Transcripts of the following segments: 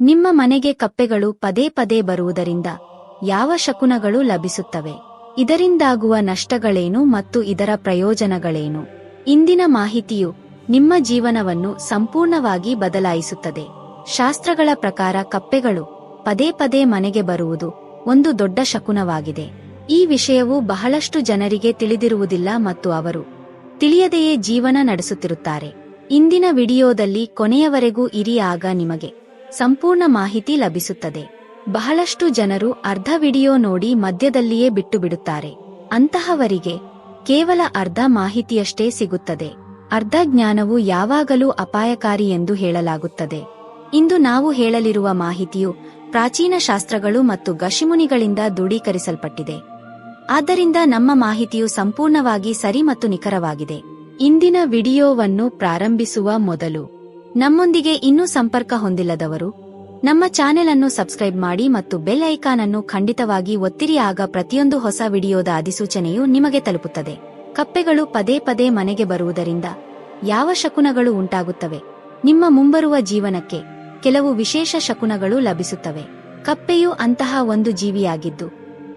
ನಿಮ್ಮ ಮನೆಗೆ ಕಪ್ಪೆಗಳು ಪದೇ ಪದೇ ಬರುವುದರಿಂದ ಯಾವ ಶಕುನಗಳು ಲಭಿಸುತ್ತವೆ? ಇದರಿಂದಾಗುವ ನಷ್ಟಗಳೇನು ಮತ್ತು ಇದರ ಪ್ರಯೋಜನಗಳೇನು? ಇಂದಿನ ಮಾಹಿತಿಯು ನಿಮ್ಮ ಜೀವನವನ್ನು ಸಂಪೂರ್ಣವಾಗಿ ಬದಲಾಯಿಸುತ್ತದೆ. ಶಾಸ್ತ್ರಗಳ ಪ್ರಕಾರ ಕಪ್ಪೆಗಳು ಪದೇ ಪದೇ ಮನೆಗೆ ಬರುವುದು ಒಂದು ದೊಡ್ಡ ಶಕುನವಾಗಿದೆ. ಈ ವಿಷಯವು ಬಹಳಷ್ಟು ಜನರಿಗೆ ತಿಳಿದಿರುವುದಿಲ್ಲ ಮತ್ತು ಅವರು ತಿಳಿಯದೆಯೇ ಜೀವನ ನಡೆಸುತ್ತಿರುತ್ತಾರೆ. ಇಂದಿನ ವಿಡಿಯೋದಲ್ಲಿ ಕೊನೆಯವರೆಗೂ ಇರಿಯಾಗ ನಿಮಗೆ ಸಂಪೂರ್ಣ ಮಾಹಿತಿ ಲಭಿಸುತ್ತದೆ. ಬಹಳಷ್ಟು ಜನರು ಅರ್ಧ ವಿಡಿಯೋ ನೋಡಿ ಮಧ್ಯದಲ್ಲಿಯೇ ಬಿಟ್ಟು ಬಿಡುತ್ತಾರೆ ಅಂತಹವರಿಗೆ ಕೇವಲ ಅರ್ಧ ಮಾಹಿತಿಯಷ್ಟೇ ಸಿಗುತ್ತದೆ. ಅರ್ಧ ಜ್ಞಾನವು ಯಾವಾಗಲೂ ಅಪಾಯಕಾರಿ ಎಂದು ಹೇಳಲಾಗುತ್ತದೆ. ಇಂದು ನಾವು ಹೇಳಲಿರುವ ಮಾಹಿತಿಯು ಪ್ರಾಚೀನ ಶಾಸ್ತ್ರಗಳು ಮತ್ತು ಗಶಿಮುನಿಗಳಿಂದ ದೃಢೀಕರಿಸಲ್ಪಟ್ಟಿದೆ. ಆದ್ದರಿಂದ ನಮ್ಮ ಮಾಹಿತಿಯು ಸಂಪೂರ್ಣವಾಗಿ ಸರಿ ಮತ್ತು ನಿಖರವಾಗಿದೆ. ಇಂದಿನ ವಿಡಿಯೋವನ್ನು ಪ್ರಾರಂಭಿಸುವ ಮೊದಲು ನಮ್ಮೊಂದಿಗೆ ಇನ್ನೂ ಸಂಪರ್ಕ ಹೊಂದಿಲ್ಲದವರು, ನಮ್ಮ ಚಾನೆಲ್ ಅನ್ನು ಸಬ್ಸ್ಕ್ರೈಬ್ ಮಾಡಿ ಮತ್ತು ಬೆಲ್ ಐಕಾನ್ ಅನ್ನು ಖಂಡಿತವಾಗಿ ಒತ್ತಿರಿ. ಆಗ ಪ್ರತಿಯೊಂದು ಹೊಸ ವಿಡಿಯೋದ ಅಧಿಸೂಚನೆಯು ನಿಮಗೆ ತಲುಪುತ್ತದೆ. ಕಪ್ಪೆಗಳು ಪದೇ ಪದೇ ಮನೆಗೆ ಬರುವುದರಿಂದ ಯಾವ ಶಕುನಗಳು ಉಂಟಾಗುತ್ತವೆ? ನಿಮ್ಮ ಮುಂಬರುವ ಜೀವನಕ್ಕೆ ಕೆಲವು ವಿಶೇಷ ಶಕುನಗಳು ಲಭಿಸುತ್ತವೆ. ಕಪ್ಪೆಯು ಅಂತಹ ಒಂದು ಜೀವಿಯಾಗಿದ್ದು,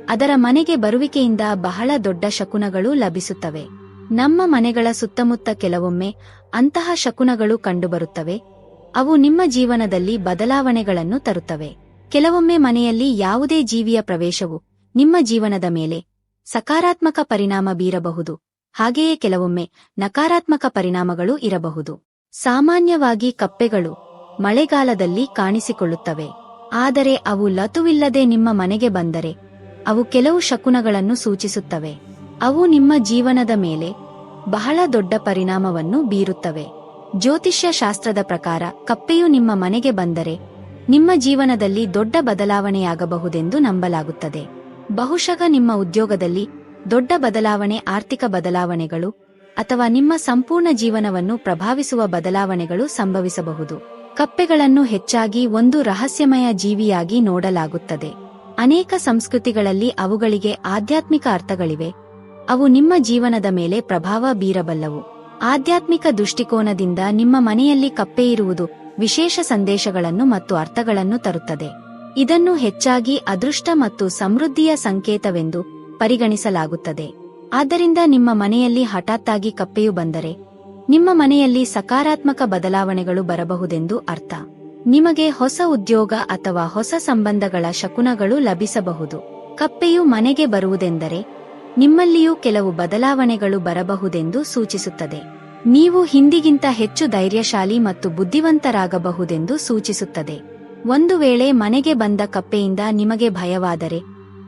ಅದರ ಮನೆಗೆ ಬರುವಿಕೆಯಿಂದ ಬಹಳ ದೊಡ್ಡ ಶಕುನಗಳು ಲಭಿಸುತ್ತವೆ. ನಮ್ಮ ಮನೆಗಳ ಸುತ್ತಮುತ್ತ ಕೆಲವೊಮ್ಮೆ ಅಂತಹ ಶಕುನಗಳು ಕಂಡುಬರುತ್ತವೆ. ಅವು ನಿಮ್ಮ ಜೀವನದಲ್ಲಿ ಬದಲಾವಣೆಗಳನ್ನು ತರುತ್ತವೆ. ಕೆಲವೊಮ್ಮೆ ಮನೆಯಲ್ಲಿ ಯಾವುದೇ ಜೀವಿಯ ಪ್ರವೇಶವು ನಿಮ್ಮ ಜೀವನದ ಮೇಲೆ ಸಕಾರಾತ್ಮಕ ಪರಿಣಾಮ ಬೀರಬಹುದು. ಹಾಗೆಯೇ ಕೆಲವೊಮ್ಮೆ ನಕಾರಾತ್ಮಕ ಪರಿಣಾಮಗಳು ಇರಬಹುದು. ಸಾಮಾನ್ಯವಾಗಿ ಕಪ್ಪೆಗಳು ಮಳೆಗಾಲದಲ್ಲಿ ಕಾಣಿಸಿಕೊಳ್ಳುತ್ತವೆ. ಆದರೆ ಅವು ಲತುವಿಲ್ಲದೆ ನಿಮ್ಮ ಮನೆಗೆ ಬಂದರೆ ಅವು ಕೆಲವು ಶಕುನಗಳನ್ನು ಸೂಚಿಸುತ್ತವೆ. ಅವು ನಿಮ್ಮ ಜೀವನದ ಮೇಲೆ ಬಹಳ ದೊಡ್ಡ ಪರಿಣಾಮವನ್ನು ಬೀರುತ್ತವೆ. ಜ್ಯೋತಿಷ್ಯ ಶಾಸ್ತ್ರದ ಪ್ರಕಾರ ಕಪ್ಪೆಯು ನಿಮ್ಮ ಮನೆಗೆ ಬಂದರೆ ನಿಮ್ಮ ಜೀವನದಲ್ಲಿ ದೊಡ್ಡ ಬದಲಾವಣೆಯಾಗಬಹುದೆಂದು ನಂಬಲಾಗುತ್ತದೆ. ಬಹುಶಃ ನಿಮ್ಮ ಉದ್ಯೋಗದಲ್ಲಿ ದೊಡ್ಡ ಬದಲಾವಣೆ, ಆರ್ಥಿಕ ಬದಲಾವಣೆಗಳು ಅಥವಾ ನಿಮ್ಮ ಸಂಪೂರ್ಣ ಜೀವನವನ್ನು ಪ್ರಭಾವಿಸುವ ಬದಲಾವಣೆಗಳು ಸಂಭವಿಸಬಹುದು. ಕಪ್ಪೆಗಳನ್ನು ಹೆಚ್ಚಾಗಿ ಒಂದು ರಹಸ್ಯಮಯ ಜೀವಿಯಾಗಿ ನೋಡಲಾಗುತ್ತದೆ. ಅನೇಕ ಸಂಸ್ಕೃತಿಗಳಲ್ಲಿ ಅವುಗಳಿಗೆ ಆಧ್ಯಾತ್ಮಿಕ ಅರ್ಥಗಳಿವೆ. ಅವು ನಿಮ್ಮ ಜೀವನದ ಮೇಲೆ ಪ್ರಭಾವ ಬೀರಬಲ್ಲವು. ಆಧ್ಯಾತ್ಮಿಕ ದೃಷ್ಟಿಕೋನದಿಂದ ನಿಮ್ಮ ಮನೆಯಲ್ಲಿ ಕಪ್ಪೆ ಇರುವುದು ವಿಶೇಷ ಸಂದೇಶಗಳನ್ನು ಮತ್ತು ಅರ್ಥಗಳನ್ನು ತರುತ್ತದೆ. ಇದನ್ನು ಹೆಚ್ಚಾಗಿ ಅದೃಷ್ಟ ಮತ್ತು ಸಮೃದ್ಧಿಯ ಸಂಕೇತವೆಂದು ಪರಿಗಣಿಸಲಾಗುತ್ತದೆ. ಆದ್ದರಿಂದ ನಿಮ್ಮ ಮನೆಯಲ್ಲಿ ಹಠಾತ್ತಾಗಿ ಕಪ್ಪೆಯು ಬಂದರೆ, ನಿಮ್ಮ ಮನೆಯಲ್ಲಿ ಸಕಾರಾತ್ಮಕ ಬದಲಾವಣೆಗಳು ಬರಬಹುದೆಂದು ಅರ್ಥ. ನಿಮಗೆ ಹೊಸ ಉದ್ಯೋಗ ಅಥವಾ ಹೊಸ ಸಂಬಂಧಗಳ ಶಕುನಗಳು ಲಭಿಸಬಹುದು. ಕಪ್ಪೆಯು ಮನೆಗೆ ಬರುವುದೆಂದರೆ ನಿಮ್ಮಲ್ಲಿಯೂ ಕೆಲವು ಬದಲಾವಣೆಗಳು ಬರಬಹುದೆಂದು ಸೂಚಿಸುತ್ತದೆ. ನೀವು ಹಿಂದಿಗಿಂತ ಹೆಚ್ಚು ಧೈರ್ಯಶಾಲಿ ಮತ್ತು ಬುದ್ಧಿವಂತರಾಗಬಹುದೆಂದು ಸೂಚಿಸುತ್ತದೆ. ಒಂದು ವೇಳೆ ಮನೆಗೆ ಬಂದ ಕಪ್ಪೆಯಿಂದ ನಿಮಗೆ ಭಯವಾದರೆ,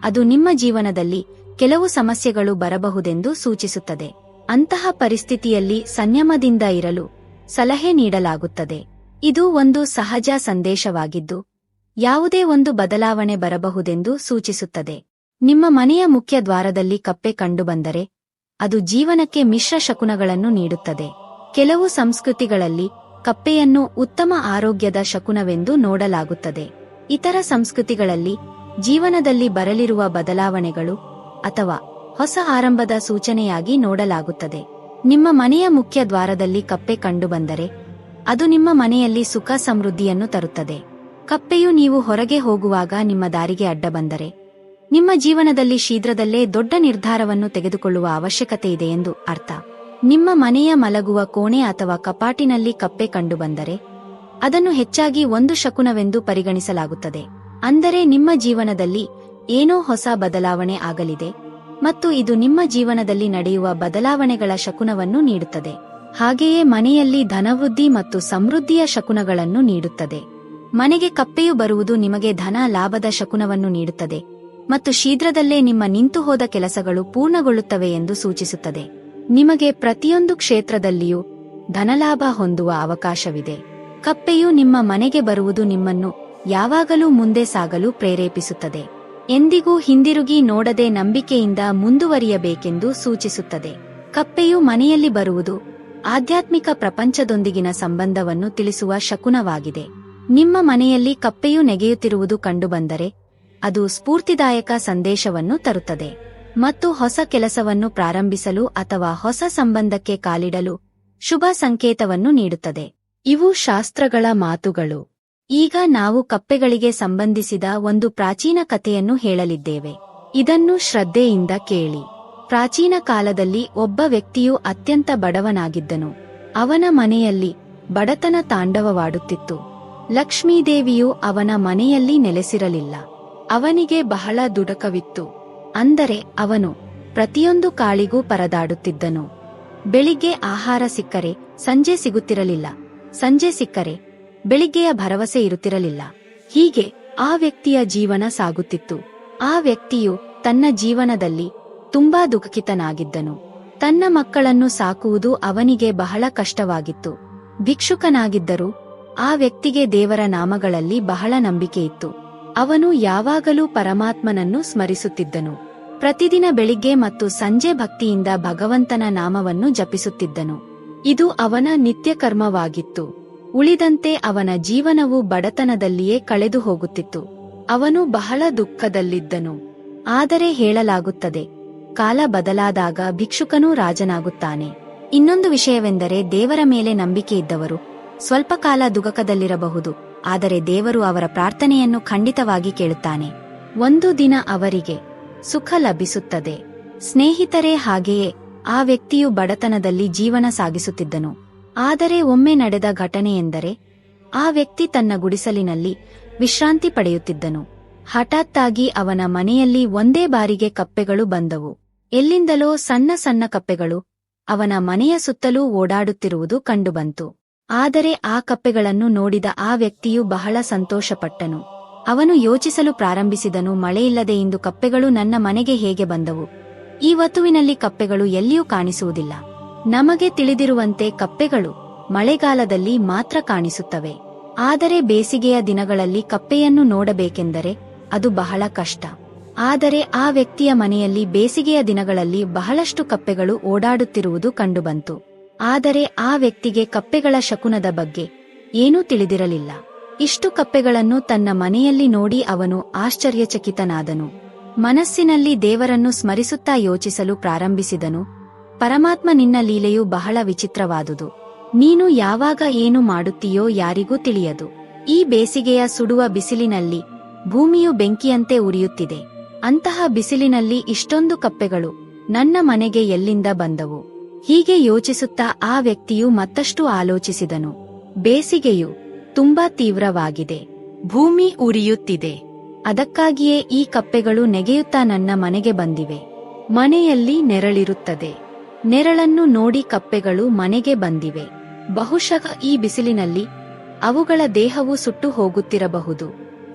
ಅದು ನಿಮ್ಮ ಜೀವನದಲ್ಲಿ ಕೆಲವು ಸಮಸ್ಯೆಗಳು ಬರಬಹುದೆಂದು ಸೂಚಿಸುತ್ತದೆ. ಅಂತಹ ಪರಿಸ್ಥಿತಿಯಲ್ಲಿ ಸಂಯಮದಿಂದ ಇರಲು ಸಲಹೆ ನೀಡಲಾಗುತ್ತದೆ. ಇದು ಒಂದು ಸಹಜ ಸಂದೇಶವಾಗಿದ್ದು, ಯಾವುದೇ ಒಂದು ಬದಲಾವಣೆ ಬರಬಹುದೆಂದು ಸೂಚಿಸುತ್ತದೆ. ನಿಮ್ಮ ಮನೆಯ ಮುಖ್ಯ ದ್ವಾರದಲ್ಲಿ ಕಪ್ಪೆ ಕಂಡುಬಂದರೆ ಅದು ಜೀವನಕ್ಕೆ ಮಿಶ್ರ ಶಕುನಗಳನ್ನು ನೀಡುತ್ತದೆ. ಕೆಲವು ಸಂಸ್ಕೃತಿಗಳಲ್ಲಿ ಕಪ್ಪೆಯನ್ನು ಉತ್ತಮ ಆರೋಗ್ಯದ ಶಕುನವೆಂದು ನೋಡಲಾಗುತ್ತದೆ. ಇತರ ಸಂಸ್ಕೃತಿಗಳಲ್ಲಿ ಜೀವನದಲ್ಲಿ ಬರಲಿರುವ ಬದಲಾವಣೆಗಳು ಅಥವಾ ಹೊಸ ಆರಂಭದ ಸೂಚನೆಯಾಗಿ ನೋಡಲಾಗುತ್ತದೆ. ನಿಮ್ಮ ಮನೆಯ ಮುಖ್ಯ ದ್ವಾರದಲ್ಲಿ ಕಪ್ಪೆ ಕಂಡುಬಂದರೆ ಅದು ನಿಮ್ಮ ಮನೆಯಲ್ಲಿ ಸುಖ ಸಮೃದ್ಧಿಯನ್ನು ತರುತ್ತದೆ. ಕಪ್ಪೆಯು ನೀವು ಹೊರಗೆ ಹೋಗುವಾಗ ನಿಮ್ಮ ದಾರಿಗೆ ಅಡ್ಡ ಬಂದರೆ ನಿಮ್ಮ ಜೀವನದಲ್ಲಿ ಶೀಘ್ರದಲ್ಲೇ ದೊಡ್ಡ ನಿರ್ಧಾರವನ್ನು ತೆಗೆದುಕೊಳ್ಳುವ ಅವಶ್ಯಕತೆ ಇದೆ ಎಂದು ಅರ್ಥ. ನಿಮ್ಮ ಮನೆಯ ಮಲಗುವ ಕೋಣೆ ಅಥವಾ ಕಪಾಟಿನಲ್ಲಿ ಕಪ್ಪೆ ಕಂಡುಬಂದರೆ ಅದನ್ನು ಹೆಚ್ಚಾಗಿ ಒಂದು ಶಕುನವೆಂದು ಪರಿಗಣಿಸಲಾಗುತ್ತದೆ. ಅಂದರೆ ನಿಮ್ಮ ಜೀವನದಲ್ಲಿ ಏನೋ ಹೊಸ ಬದಲಾವಣೆ ಆಗಲಿದೆ ಮತ್ತು ಇದು ನಿಮ್ಮ ಜೀವನದಲ್ಲಿ ನಡೆಯುವ ಬದಲಾವಣೆಗಳ ಶಕುನವನ್ನು ನೀಡುತ್ತದೆ. ಹಾಗೆಯೇ ಮನೆಯಲ್ಲಿ ಧನವೃದ್ಧಿ ಮತ್ತು ಸಮೃದ್ಧಿಯ ಶಕುನಗಳನ್ನು ನೀಡುತ್ತದೆ. ಮನೆಗೆ ಕಪ್ಪೆಯು ಬರುವುದು ನಿಮಗೆ ಧನ ಲಾಭದ ಶಕುನವನ್ನು ನೀಡುತ್ತದೆ. ಮತ್ತು ಶೀಘ್ರದಲ್ಲೇ ನಿಮ್ಮ ನಿಂತು ಹೋದ ಕೆಲಸಗಳು ಪೂರ್ಣಗೊಳ್ಳುತ್ತವೆ ಎಂದು ಸೂಚಿಸುತ್ತದೆ. ನಿಮಗೆ ಪ್ರತಿಯೊಂದು ಕ್ಷೇತ್ರದಲ್ಲಿಯೂ ಧನಲಾಭ ಹೊಂದುವ ಅವಕಾಶವಿದೆ. ಕಪ್ಪೆಯು ನಿಮ್ಮ ಮನೆಗೆ ಬರುವುದು ನಿಮ್ಮನ್ನು ಯಾವಾಗಲೂ ಮುಂದೆ ಸಾಗಲು ಪ್ರೇರೇಪಿಸುತ್ತದೆ. ಎಂದಿಗೂ ಹಿಂದಿರುಗಿ ನೋಡದೆ ನಂಬಿಕೆಯಿಂದ ಮುಂದುವರಿಯಬೇಕೆಂದು ಸೂಚಿಸುತ್ತದೆ. ಕಪ್ಪೆಯು ಮನೆಯಲ್ಲಿ ಬರುವುದು ಆಧ್ಯಾತ್ಮಿಕ ಪ್ರಪಂಚದೊಂದಿಗಿನ ಸಂಬಂಧವನ್ನು ತಿಳಿಸುವ ಶಕುನವಾಗಿದೆ. ನಿಮ್ಮ ಮನೆಯಲ್ಲಿ ಕಪ್ಪೆಯು ನೆಗೆಯುತ್ತಿರುವುದು ಕಂಡುಬಂದರೆ ಅದು ಸ್ಫೂರ್ತಿದಾಯಕ ಸಂದೇಶವನ್ನು ತರುತ್ತದೆ. ಮತ್ತು ಹೊಸ ಕೆಲಸವನ್ನು ಪ್ರಾರಂಭಿಸಲು ಅಥವಾ ಹೊಸ ಸಂಬಂಧಕ್ಕೆ ಕಾಲಿಡಲು ಶುಭ ಸಂಕೇತವನ್ನು ನೀಡುತ್ತದೆ. ಇವು ಶಾಸ್ತ್ರಗಳ ಮಾತುಗಳು. ಈಗ ನಾವು ಕಪ್ಪೆಗಳಿಗೆ ಸಂಬಂಧಿಸಿದ ಒಂದು ಪ್ರಾಚೀನ ಕಥೆಯನ್ನು ಹೇಳಲಿದ್ದೇವೆ. ಇದನ್ನು ಶ್ರದ್ಧೆಯಿಂದ ಕೇಳಿ. ಪ್ರಾಚೀನ ಕಾಲದಲ್ಲಿ ಒಬ್ಬ ವ್ಯಕ್ತಿಯು ಅತ್ಯಂತ ಬಡವನಾಗಿದ್ದನು. ಅವನ ಮನೆಯಲ್ಲಿ ಬಡತನ ತಾಂಡವವಾಡುತ್ತಿತ್ತು. ಲಕ್ಷ್ಮೀದೇವಿಯು ಅವನ ಮನೆಯಲ್ಲಿ ನೆಲೆಸಿರಲಿಲ್ಲ. ಅವನಿಗೆ ಬಹಳ ದುಡಕವಿತ್ತು. ಅಂದರೆ ಅವನು ಪ್ರತಿಯೊಂದು ಕಾಳಿಗೂ ಪರದಾಡುತ್ತಿದ್ದನು. ಬೆಳಿಗ್ಗೆ ಆಹಾರ ಸಿಕ್ಕರೆ ಸಂಜೆ ಸಿಗುತ್ತಿರಲಿಲ್ಲ. ಸಂಜೆ ಸಿಕ್ಕರೆ ಬೆಳಿಗ್ಗೆಯ ಭರವಸೆ ಇರುತ್ತಿರಲಿಲ್ಲ. ಹೀಗೆ ಆ ವ್ಯಕ್ತಿಯ ಜೀವನ ಸಾಗುತ್ತಿತ್ತು. ಆ ವ್ಯಕ್ತಿಯು ತನ್ನ ಜೀವನದಲ್ಲಿ ತುಂಬಾ ದುಃಖಿತನಾಗಿದ್ದನು. ತನ್ನ ಮಕ್ಕಳನ್ನು ಸಾಕುವುದು ಅವನಿಗೆ ಬಹಳ ಕಷ್ಟವಾಗಿತ್ತು. ಭಿಕ್ಷುಕನಾಗಿದ್ದರೂ ಆ ವ್ಯಕ್ತಿಗೆ ದೇವರ ನಾಮಗಳಲ್ಲಿ ಬಹಳ ನಂಬಿಕೆಯಿತ್ತು. ಅವನು ಯಾವಾಗಲೂ ಪರಮಾತ್ಮನನ್ನು ಸ್ಮರಿಸುತ್ತಿದ್ದನು. ಪ್ರತಿದಿನ ಬೆಳಿಗ್ಗೆ ಮತ್ತು ಸಂಜೆ ಭಕ್ತಿಯಿಂದ ಭಗವಂತನ ನಾಮವನ್ನು ಜಪಿಸುತ್ತಿದ್ದನು. ಇದು ಅವನ ನಿತ್ಯಕರ್ಮವಾಗಿತ್ತು. ಉಳಿದಂತೆ ಅವನ ಜೀವನವು ಬಡತನದಲ್ಲಿಯೇ ಕಳೆದು ಹೋಗುತ್ತಿತ್ತು. ಅವನು ಬಹಳ ದುಃಖದಲ್ಲಿದ್ದನು. ಆದರೆ ಹೇಳಲಾಗುತ್ತದೆ, ಕಾಲ ಬದಲಾದಾಗ ಭಿಕ್ಷುಕನೂ ರಾಜನಾಗುತ್ತಾನೆ. ಇನ್ನೊಂದು ವಿಷಯವೆಂದರೆ ದೇವರ ಮೇಲೆ ನಂಬಿಕೆ ಇದ್ದವರು, ಸ್ವಲ್ಪ ಕಾಲ ದುಃಖದಲ್ಲಿರಬಹುದು. ಆದರೆ ದೇವರು ಅವರ ಪ್ರಾರ್ಥನೆಯನ್ನು ಖಂಡಿತವಾಗಿ ಕೇಳುತ್ತಾನೆ. ಒಂದು ದಿನ ಅವರಿಗೆ ಸುಖ ಲಭಿಸುತ್ತದೆ. ಸ್ನೇಹಿತರೇ, ಹಾಗೆಯೇ ಆ ವ್ಯಕ್ತಿಯು ಬಡತನದಲ್ಲಿ ಜೀವನ ಸಾಗಿಸುತ್ತಿದ್ದನು. ಆದರೆ ಒಮ್ಮೆ ನಡೆದ ಘಟನೆಯೆಂದರೆ ಆ ವ್ಯಕ್ತಿ ತನ್ನ ಗುಡಿಸಲಿನಲ್ಲಿ ವಿಶ್ರಾಂತಿ ಪಡೆಯುತ್ತಿದ್ದನು. ಹಠಾತ್ತಾಗಿ ಅವನ ಮನೆಯಲ್ಲಿ ಒಂದೇ ಬಾರಿಗೆ ಕಪ್ಪೆಗಳು ಬಂದವು. ಎಲ್ಲಿಂದಲೋ ಸಣ್ಣ ಸಣ್ಣ ಕಪ್ಪೆಗಳು ಅವನ ಮನೆಯ ಸುತ್ತಲೂ ಓಡಾಡುತ್ತಿರುವುದು ಕಂಡುಬಂತು. ಆದರೆ ಆ ಕಪ್ಪೆಗಳನ್ನು ನೋಡಿದ ಆ ವ್ಯಕ್ತಿಯು ಬಹಳ ಸಂತೋಷಪಟ್ಟನು. ಅವನು ಯೋಚಿಸಲು ಪ್ರಾರಂಭಿಸಿದನು ಮಳೆಯಿಲ್ಲದೆ ಇಂದು ಕಪ್ಪೆಗಳು ನನ್ನ ಮನೆಗೆ ಹೇಗೆ ಬಂದವು? ಈ ವತುವಿನಲ್ಲಿ ಕಪ್ಪೆಗಳು ಎಲ್ಲಿಯೂ ಕಾಣಿಸುವುದಿಲ್ಲ. ನಮಗೆ ತಿಳಿದಿರುವಂತೆ ಕಪ್ಪೆಗಳು ಮಳೆಗಾಲದಲ್ಲಿ ಮಾತ್ರ ಕಾಣಿಸುತ್ತವೆ. ಆದರೆ ಬೇಸಿಗೆಯ ದಿನಗಳಲ್ಲಿ ಕಪ್ಪೆಯನ್ನು ನೋಡಬೇಕೆಂದರೆ ಅದು ಬಹಳ ಕಷ್ಟ. ಆದರೆ ಆ ವ್ಯಕ್ತಿಯ ಮನೆಯಲ್ಲಿ ಬೇಸಿಗೆಯ ದಿನಗಳಲ್ಲಿ ಬಹಳಷ್ಟು ಕಪ್ಪೆಗಳು ಓಡಾಡುತ್ತಿರುವುದು ಕಂಡುಬಂತು. ಆದರೆ ಆ ವ್ಯಕ್ತಿಗೆ ಕಪ್ಪೆಗಳ ಶಕುನದ ಬಗ್ಗೆ ಏನೂ ತಿಳಿದಿರಲಿಲ್ಲ. ಇಷ್ಟು ಕಪ್ಪೆಗಳನ್ನು ತನ್ನ ಮನೆಯಲ್ಲಿ ನೋಡಿ ಅವನು ಆಶ್ಚರ್ಯಚಕಿತನಾದನು. ಮನಸ್ಸಿನಲ್ಲಿ ದೇವರನ್ನು ಸ್ಮರಿಸುತ್ತಾ ಯೋಚಿಸಲು ಪ್ರಾರಂಭಿಸಿದನು. ಪರಮಾತ್ಮ ನಿನ್ನ ಲೀಲೆಯು ಬಹಳ ವಿಚಿತ್ರವಾದುದು. ನೀನು ಯಾವಾಗ ಏನು ಮಾಡುತ್ತೀಯೋ ಯಾರಿಗೂ ತಿಳಿಯದು. ಈ ಬೇಸಿಗೆಯ ಸುಡುವ ಬಿಸಿಲಿನಲ್ಲಿ ಭೂಮಿಯು ಬೆಂಕಿಯಂತೆ ಉರಿಯುತ್ತಿದೆ. ಅಂತಹ ಬಿಸಿಲಿನಲ್ಲಿ ಇಷ್ಟೊಂದು ಕಪ್ಪೆಗಳು ನನ್ನ ಮನೆಗೆ ಎಲ್ಲಿಂದ ಬಂದವು? ಹೀಗೆ ಯೋಚಿಸುತ್ತಾ ಆ ವ್ಯಕ್ತಿಯು ಮತ್ತಷ್ಟು ಆಲೋಚಿಸಿದನು. ಬೇಸಿಗೆಯು ತುಂಬಾ ತೀವ್ರವಾಗಿದೆ. ಭೂಮಿ ಉರಿಯುತ್ತಿದೆ. ಅದಕ್ಕಾಗಿಯೇ ಈ ಕಪ್ಪೆಗಳು ನೆಗೆಯುತ್ತಾ ನನ್ನ ಮನೆಗೆ ಬಂದಿವೆ. ಮನೆಯಲ್ಲಿ ನೆರಳಿರುತ್ತದೆ. ನೆರಳನ್ನು ನೋಡಿ ಕಪ್ಪೆಗಳು ಮನೆಗೆ ಬಂದಿವೆ. ಬಹುಶಃ ಈ ಬಿಸಿಲಿನಲ್ಲಿ ಅವುಗಳ ದೇಹವು ಸುಟ್ಟು ಹೋಗುತ್ತಿರಬಹುದು.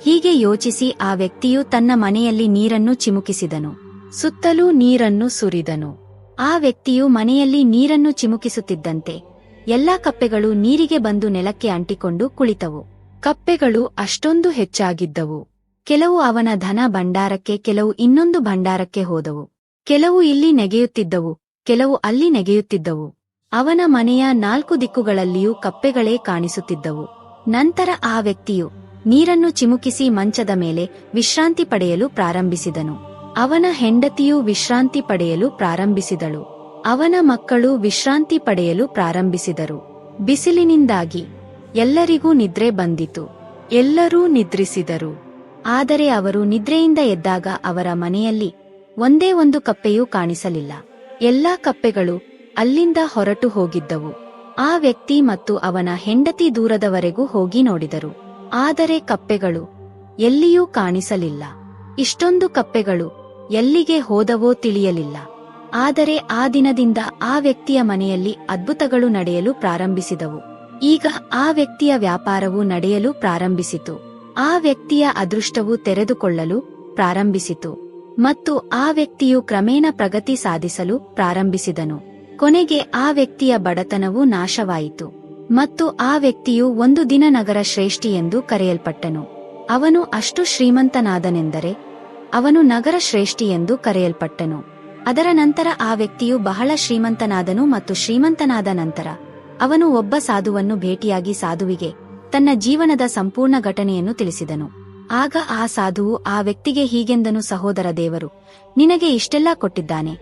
ಹೀಗೆ ಯೋಚಿಸಿ ಆ ವ್ಯಕ್ತಿಯು ತನ್ನ ಮನೆಯಲ್ಲಿ ನೀರನ್ನು ಚಿಮುಕಿಸಿದನು. ಸುತ್ತಲೂ ನೀರನ್ನು ಸುರಿದನು. ಆ ವ್ಯಕ್ತಿಯು ಮನೆಯಲ್ಲಿ ನೀರನ್ನು ಚಿಮುಕಿಸುತ್ತಿದ್ದಂತೆ ಎಲ್ಲಾ ಕಪ್ಪೆಗಳು ನೀರಿಗೆ ಬಂದು ನೆಲಕ್ಕೆ ಅಂಟಿಕೊಂಡು ಕುಳಿತವು. ಕಪ್ಪೆಗಳು ಅಷ್ಟೊಂದು ಹೆಚ್ಚಾಗಿದ್ದವು. ಕೆಲವು ಅವನ ಧನ ಭಂಡಾರಕ್ಕೆ, ಕೆಲವು ಇನ್ನೊಂದು ಭಂಡಾರಕ್ಕೆ ಹೋದವು. ಕೆಲವು ಇಲ್ಲಿ ನೆಗೆಯುತ್ತಿದ್ದವು, ಕೆಲವು ಅಲ್ಲಿ ನೆಗೆಯುತ್ತಿದ್ದವು. ಅವನ ಮನೆಯ ನಾಲ್ಕು ದಿಕ್ಕುಗಳಲ್ಲಿಯೂ ಕಪ್ಪೆಗಳೇ ಕಾಣಿಸುತ್ತಿದ್ದವು. ನಂತರ ಆ ವ್ಯಕ್ತಿಯು ನೀರನ್ನು ಚಿಮುಕಿಸಿ ಮಂಚದ ಮೇಲೆ ವಿಶ್ರಾಂತಿ ಪಡೆಯಲು ಪ್ರಾರಂಭಿಸಿದನು. ಅವನ ಹೆಂಡತಿಯು ವಿಶ್ರಾಂತಿ ಪಡೆಯಲು ಪ್ರಾರಂಭಿಸಿದಳು. ಅವನ ಮಕ್ಕಳು ವಿಶ್ರಾಂತಿ ಪಡೆಯಲು ಪ್ರಾರಂಭಿಸಿದರು. ಬಿಸಿಲಿನಿಂದಾಗಿ ಎಲ್ಲರಿಗೂ ನಿದ್ರೆ ಬಂದಿತು. ಎಲ್ಲರೂ ನಿದ್ರಿಸಿದರು. ಆದರೆ ಅವರು ನಿದ್ರೆಯಿಂದ ಎದ್ದಾಗ ಅವರ ಮನೆಯಲ್ಲಿ ಒಂದೇ ಒಂದು ಕಪ್ಪೆಯೂ ಕಾಣಿಸಲಿಲ್ಲ. ಎಲ್ಲಾ ಕಪ್ಪೆಗಳು ಅಲ್ಲಿಂದ ಹೊರಟು ಹೋಗಿದ್ದವು. ಆ ವ್ಯಕ್ತಿ ಮತ್ತು ಅವನ ಹೆಂಡತಿ ದೂರದವರೆಗೂ ಹೋಗಿ ನೋಡಿದರು. ಆದರೆ ಕಪ್ಪೆಗಳು ಎಲ್ಲಿಯೂ ಕಾಣಿಸಲಿಲ್ಲ. ಇಷ್ಟೊಂದು ಕಪ್ಪೆಗಳು ಎಲ್ಲಿಗೆ ಹೋದವೋ ತಿಳಿಯಲಿಲ್ಲ. ಆದರೆ ಆ ದಿನದಿಂದ ಆ ವ್ಯಕ್ತಿಯ ಮನೆಯಲ್ಲಿ ಅದ್ಭುತಗಳು ನಡೆಯಲು ಪ್ರಾರಂಭಿಸಿದವು. ಈಗ ಆ ವ್ಯಕ್ತಿಯ ವ್ಯಾಪಾರವು ನಡೆಯಲು ಪ್ರಾರಂಭಿಸಿತು. ಆ ವ್ಯಕ್ತಿಯ ಅದೃಷ್ಟವು ತೆರೆದುಕೊಳ್ಳಲು ಪ್ರಾರಂಭಿಸಿತು. ಮತ್ತು ಆ ವ್ಯಕ್ತಿಯು ಕ್ರಮೇಣ ಪ್ರಗತಿ ಸಾಧಿಸಲು ಪ್ರಾರಂಭಿಸಿದನು. ಕೊನೆಗೆ ಆ ವ್ಯಕ್ತಿಯ ಬಡತನವು ನಾಶವಾಯಿತು. ಮತ್ತು ಆ ವ್ಯಕ್ತಿಯು ಒಂದು ದಿನ ನಗರ ಶ್ರೇಷ್ಠಿ ಎಂದು ಕರೆಯಲ್ಪಟ್ಟನು. ಅವನು ಅಷ್ಟು ಶ್ರೀಮಂತನಾದನೆಂದರೆ ಅವನು ನಗರ ಶ್ರೇಷ್ಠಿ ಎಂದು ಕರೆಯಲ್ಪಟ್ಟನು. ಅದರ ನಂತರ ಆ ವ್ಯಕ್ತಿಯು ಬಹಳ ಶ್ರೀಮಂತನಾದನು ಮತ್ತು ಶ್ರೀಮಂತನಾದ ನಂತರ ಅವನು ಒಬ್ಬ ಸಾಧುವನ್ನು ಭೇಟಿಯಾಗಿ ಸಾಧುವಿಗೆ ತನ್ನ ಜೀವನದ ಸಂಪೂರ್ಣ ಘಟನೆಯನ್ನು ತಿಳಿಸಿದನು. ಆಗ ಆ ಸಾಧುವು ಆ ವ್ಯಕ್ತಿಗೆ ಹೀಗೆಂದನು, ಸಹೋದರ ದೇವರು, ನಿನಗೆ ಇಷ್ಟೆಲ್ಲ ಕೊಟ್ಟಿದ್ದಾನೆ.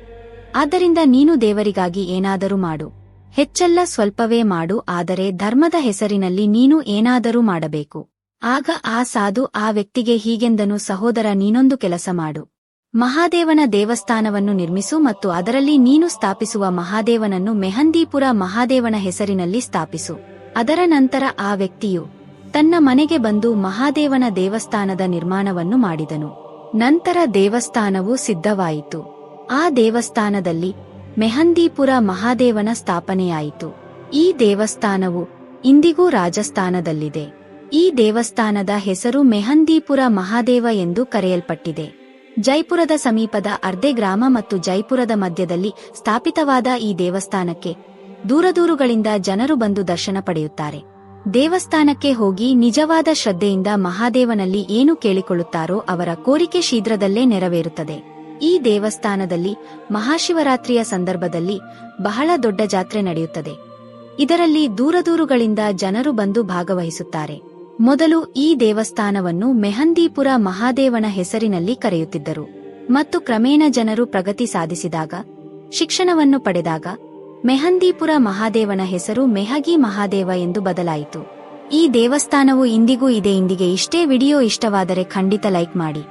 ಆದ್ದರಿಂದ ನೀನು ದೇವರಿಗಾಗಿ ಏನಾದರೂ ಮಾಡು. ಹೆಚ್ಚೆಲ್ಲ ಸ್ವಲ್ಪವೇ ಮಾಡು, ಆದರೆ ಧರ್ಮದ ಹೆಸರಿನಲ್ಲಿ ನೀನು ಏನಾದರೂ ಮಾಡಬೇಕು. ಆಗ ಆ ಸಾಧು ಆ ವ್ಯಕ್ತಿಗೆ ಹೀಗೆಂದನು, ಸಹೋದರ, ನೀನೊಂದು ಕೆಲಸ ಮಾಡು. ಮಹಾದೇವನ ದೇವಸ್ಥಾನವನ್ನು ನಿರ್ಮಿಸು ಮತ್ತು ಅದರಲ್ಲಿ ನೀನು ಸ್ಥಾಪಿಸುವ ಮಹಾದೇವನನ್ನು ಮೆಹಂದೀಪುರ ಮಹಾದೇವನ ಹೆಸರಿನಲ್ಲಿ ಸ್ಥಾಪಿಸು. ಅದರ ನಂತರ ಆ ವ್ಯಕ್ತಿಯು ತನ್ನ ಮನೆಗೆ ಬಂದು ಮಹಾದೇವನ ದೇವಸ್ಥಾನದ ನಿರ್ಮಾಣವನ್ನು ಮಾಡಿದನು. ನಂತರ ದೇವಸ್ಥಾನವು ಸಿದ್ಧವಾಯಿತು. ಆ ದೇವಸ್ಥಾನದಲ್ಲಿ ಮೆಹಂದೀಪುರ ಮಹಾದೇವನ ಸ್ಥಾಪನೆಯಾಯಿತು. ಈ ದೇವಸ್ಥಾನವು ಇಂದಿಗೂ ರಾಜಸ್ಥಾನದಲ್ಲಿದೆ. ಈ ದೇವಸ್ಥಾನದ ಹೆಸರು ಮೆಹಂದೀಪುರ ಮಹಾದೇವ ಎಂದು ಕರೆಯಲ್ಪಟ್ಟಿದೆ. ಜೈಪುರದ ಸಮೀಪದ ಅರ್ಧೆ ಗ್ರಾಮ ಮತ್ತು ಜೈಪುರದ ಮಧ್ಯದಲ್ಲಿ ಸ್ಥಾಪಿತವಾದ ಈ ದೇವಸ್ಥಾನಕ್ಕೆ ದೂರದೂರುಗಳಿಂದ ಜನರು ಬಂದು ದರ್ಶನ ಪಡೆಯುತ್ತಾರೆ. ದೇವಸ್ಥಾನಕ್ಕೆ ಹೋಗಿ ನಿಜವಾದ ಶ್ರದ್ಧೆಯಿಂದ ಮಹಾದೇವನಲ್ಲಿ ಏನು ಕೇಳಿಕೊಳ್ಳುತ್ತಾರೋ ಅವರ ಕೋರಿಕೆ ಶೀಘ್ರದಲ್ಲೇ ನೆರವೇರುತ್ತದೆ. ಈ ದೇವಸ್ಥಾನದಲ್ಲಿ ಮಹಾಶಿವರಾತ್ರಿಯ ಸಂದರ್ಭದಲ್ಲಿ ಬಹಳ ದೊಡ್ಡ ಜಾತ್ರೆ ನಡೆಯುತ್ತದೆ. ಇದರಲ್ಲಿ ದೂರದೂರುಗಳಿಂದ ಜನರು ಬಂದು ಭಾಗವಹಿಸುತ್ತಾರೆ. ಮೊದಲು ಈ ದೇವಸ್ಥಾನವನ್ನು ಮೆಹಂದೀಪುರ ಮಹಾದೇವನ ಹೆಸರಿನಲ್ಲಿ ಕರೆಯುತ್ತಿದ್ದರು. ಮತ್ತು ಕ್ರಮೇಣ ಜನರು ಪ್ರಗತಿ ಸಾಧಿಸಿದಾಗ, ಶಿಕ್ಷಣವನ್ನು ಪಡೆದಾಗ, ಮೆಹಂದೀಪುರ ಮಹಾದೇವನ ಹೆಸರು ಮೆಹಗಿ ಮಹಾದೇವ ಎಂದು ಬದಲಾಯಿತು. ಈ ದೇವಸ್ಥಾನವು ಇಂದಿಗೂ ಇದೆ, ಇಂದಿಗೆ ಇಷ್ಟೇ ವಿಡಿಯೋ ಇಷ್ಟವಾದರೆ ಖಂಡಿತ ಲೈಕ್ ಮಾಡಿ.